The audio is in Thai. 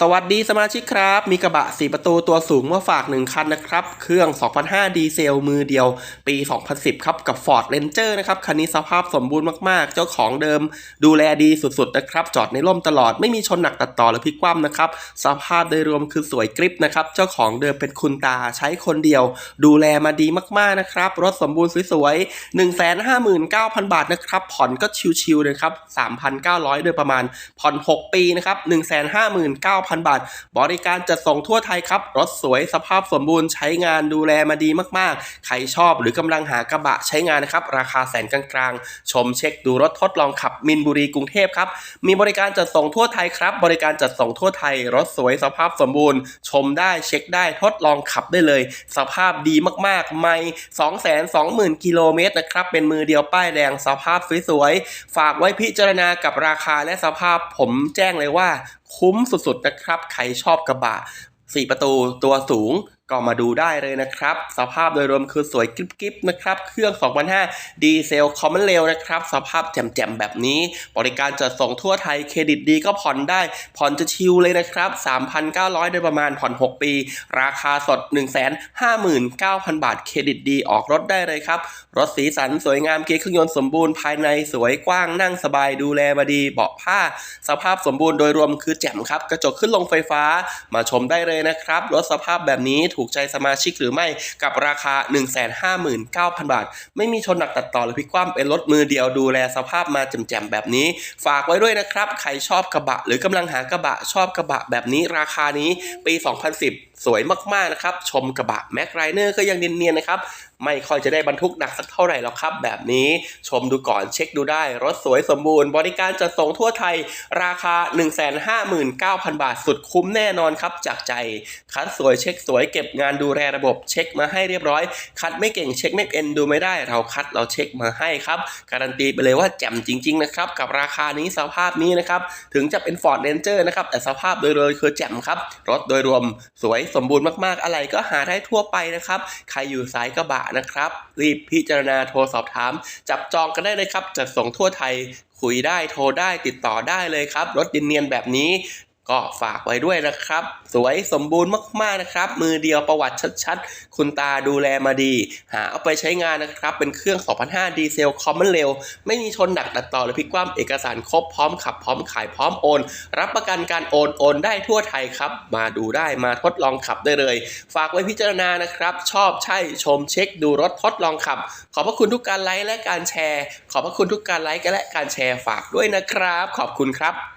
สวัสดีสมาชิกครับ มีกระบะ 4 ประตูตัวสูงมาฝาก 1 คันนะครับ เครื่อง 2005 ดีเซลมือเดียว ปี 2010 ครับ กับ Ford Ranger นะครับ คันนี้สภาพสมบูรณ์มาก ๆ เจ้าของเดิมดูแลดีสุด ๆ นะครับ จอดในร่มตลอดไม่มีชนหนักตัดต่อหรือพลิกคว่ำนะครับ สภาพโดยรวมคือสวยกริปนะครับ เจ้าของเดิมเป็นคุณตาใช้คนเดียว ดูแลมาดีมาก ๆ นะครับ รถสมบูรณ์สวยๆ 159,000 บาทนะครับ ผ่อนก็ชิวๆเลยครับ 3,900 โดยประมาณ ผ่อน 6 ปีนะครับ 159,000บาท บริการจัดส่งทั่วไทยครับ รถสวยสภาพสมบูรณ์ใช้งานดูแลมาดีมากๆ ใครชอบหรือกำลังหากระบะใช้งานนะครับ ราคาแสนกลางๆ ชมเช็คดูรถทดลองขับมินบุรีกรุงเทพครับ มีบริการจัดส่งทั่วไทยครับ บริการจัดส่งทั่วไทย รถสวยสภาพสมบูรณ์ ชมได้เช็คได้ทดลองขับได้เลย สภาพดีมากๆ ไม่220,000 กิโลเมตรนะครับ เป็นมือเดียวป้ายแดงสภาพสวยๆ ฝากไว้พิจารณากับราคาและสภาพผมแจ้งเลยว่าคุ้มสุดๆนะครับ ใครชอบกระบะ 4 ประตูตัวสูง ก็มาดูได้เลยนะครับ สภาพโดยรวมคือสวยกริบๆนะครับ เครื่อง 2005 ดีเซลคอมมอนเรลนะครับ สภาพแจ่มๆแบบนี้ บริการจัดส่งทั่วไทยเครดิตดีก็ผ่อนได้ ผ่อนจะชิลเลยนะครับ 3,900 โดยประมาณผ่อน 6 ปี ราคาสด 159,000 บาทเครดิตดีออกรถได้เลยครับ รถสีสันสวยงามเกียร์เครื่องยนต์สมบูรณ์ภายในสวยกว้างนั่งสบายดูแลมาดีเบาะผ้า สภาพสมบูรณ์โดยรวมคือแจ่มครับ กระจกขึ้นลงไฟฟ้ามาชมได้เลยนะครับรถสภาพแบบนี้ถูกใจสมาชิกหรือไม่กับราคา 159,000 บาท ไม่มีชนหนักตัดต่อหรือพลิกคว่ำเป็นรถมือเดียวดูแลสภาพมาแจ่มๆแบบนี้ ฝากไว้ด้วยนะครับ ใครชอบกระบะ หรือกำลังหากระบะชอบกระบะแบบนี้ราคานี้ปี 2010 สวยมากๆนะครับ ชมกระบะแม็กไรเนอร์ก็ยังเนียนๆนะครับไม่ค่อยจะได้บรรทุกหนักสักเท่าไหร่หรอกครับ แบบนี้ชมดูก่อนเช็คดูได้ รถสวยสมบูรณ์ บริการจัดส่งทั่วไทย ราคา 159,000 บาทสุดคุ้มแน่นอนครับ จากใจ คัดสวยเช็คสวยเก็บงานดูแลระบบเช็คมาให้เรียบร้อย คัดไม่เก่งเช็คไม่เป็นดูไม่ได้ เราคัดเราเช็คมาให้ครับ การันตีไปเลยว่าแจ่มจริงๆนะครับกับราคานี้สภาพนี้นะครับถึงจะเป็น Ford Ranger นะครับแต่สภาพโดยรวมคือแจ่มครับรถโดยรวมสวยสมบูรณ์มากๆ อะไรก็หาได้ทั่วไปนะครับใครอยู่สายกระบะนะครับ รีบพิจารณาโทรสอบถาม จับจองกันได้เลยครับจัดส่งทั่วไทยคุยได้โทรได้ติดต่อได้เลยครับ รถดินเนียนแบบนี้ ก็ฝากไว้ด้วยนะครับ สวยสมบูรณ์มากๆนะครับ มือเดียวประวัติชัดๆ คุณตาดูแลมาดี หาเอาไปใช้งานนะครับ เป็นเครื่อง 2005 ดีเซลคอมมอนเรลไม่มีชนหนักตัดต่อหรือพลิกคว่ำเอกสารครบพร้อมขับพร้อมขายพร้อมโอน รับประกันการโอนโอนได้ทั่วไทยครับ มาดูได้มาทดลองขับได้เลย ฝากไว้พิจารณานะครับ ชอบใช่ชมเช็คดูรถทดลองขับ ขอบพระคุณทุกการไลค์และการแชร์ ขอบพระคุณทุกการไลค์และการแชร์ฝากด้วยนะครับ ขอบคุณครับ